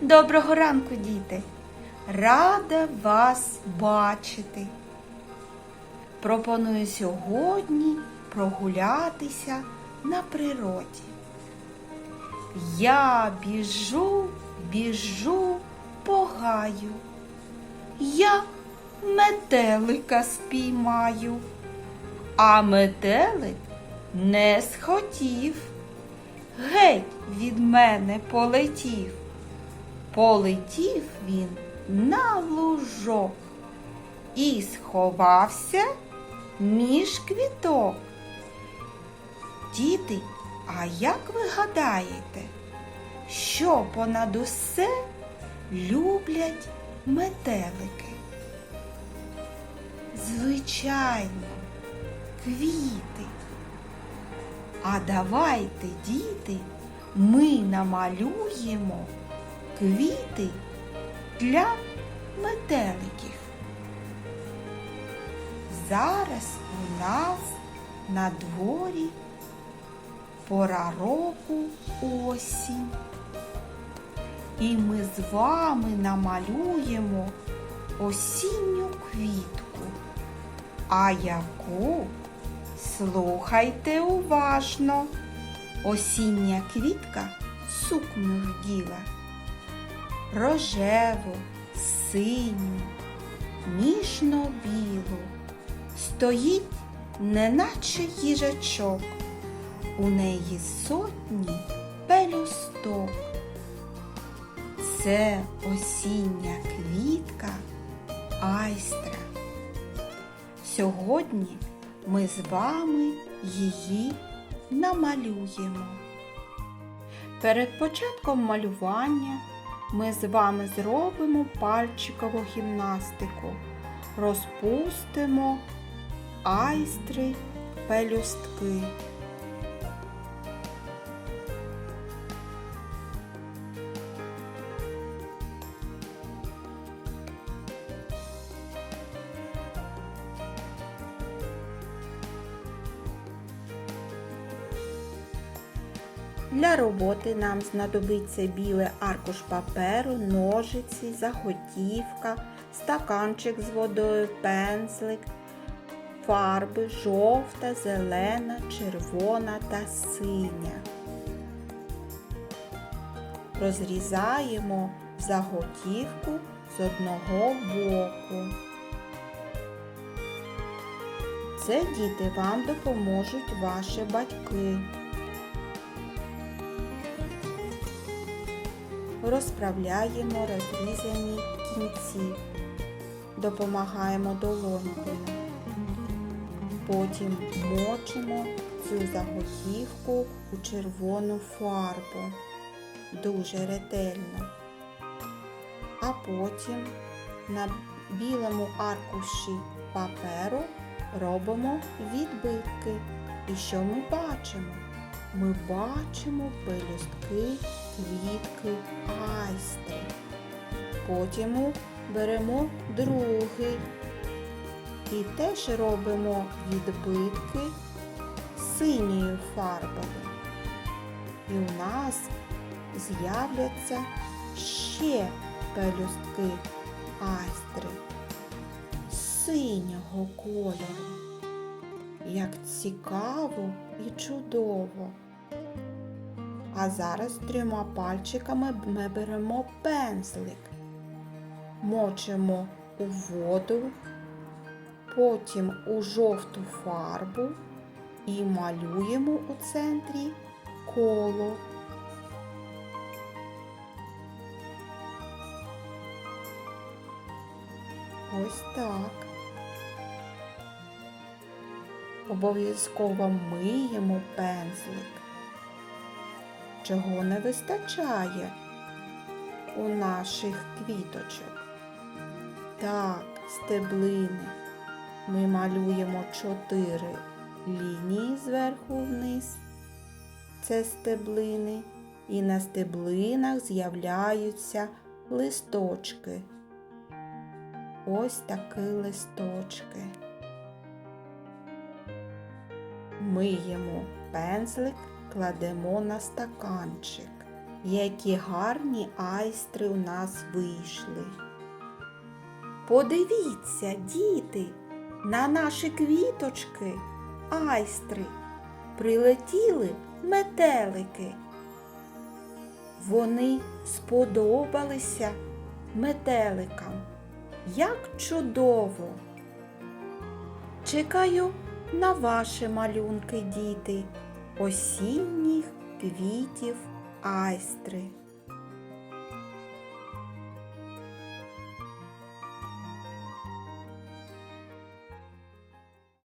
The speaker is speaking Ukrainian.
Доброго ранку, діти! Рада вас бачити. Пропоную сьогодні прогулятися на природі. Я біжу, біжу по гаю. Я метелика спіймаю, а метелик не схотів. Геть від мене полетів. Полетів він на лужок і сховався між квіток. Діти, а як ви гадаєте, що понад усе люблять метелики? Звичайно, квіти. А давайте, діти, ми намалюємо квіти для метеликів. Зараз у нас на дворі пора року осінь. І ми з вами намалюємо осінню квітку. А яку? Слухайте уважно. Осіння квітка сукню вділа. Рожеву, синю, ніжно-білу. Стоїть, неначе їжачок. У неї сотні пелюсток. Це осіння квітка айстра. Сьогодні ми з вами її намалюємо. Перед початком малювання ми з вами зробимо пальчикову гімнастику, розпустимо айстри пелюстки. Для роботи нам знадобиться білий аркуш паперу, ножиці, заготівка, стаканчик з водою, пензлик, фарби жовта, зелена, червона та синя. Розрізаємо заготівку з одного боку. Це діти вам допоможуть ваші батьки. Розправляємо розрізані кінці, допомагаємо долонькою. Потім мочимо цю заготівку у червону фарбу дуже ретельно. А потім на білому аркуші паперу робимо відбитки. І що ми бачимо? Ми бачимо пелюстки квітки айстри. Потім беремо другий і теж робимо відбитки синьою фарбою. І у нас з'являться ще пелюстки айстри синього кольору. Як цікаво і чудово. А зараз трьома пальчиками ми беремо пензлик, мочимо у воду, потім у жовту фарбу і малюємо у центрі коло. Ось так. Обов'язково миємо пензлик чого не вистачає у наших квіточок. Так, стеблини. Ми малюємо чотири лінії зверху вниз. Це стеблини. І на стеблинах з'являються листочки. Ось такі листочки. Миємо пензлик кладемо на стаканчик. які гарні айстри у нас вийшли. Подивіться, діти, на наші квіточки, айстри, прилетіли метелики. Вони сподобалися метеликам. Як чудово! Чекаю на ваші малюнки, діти, осінніх квітів айстри.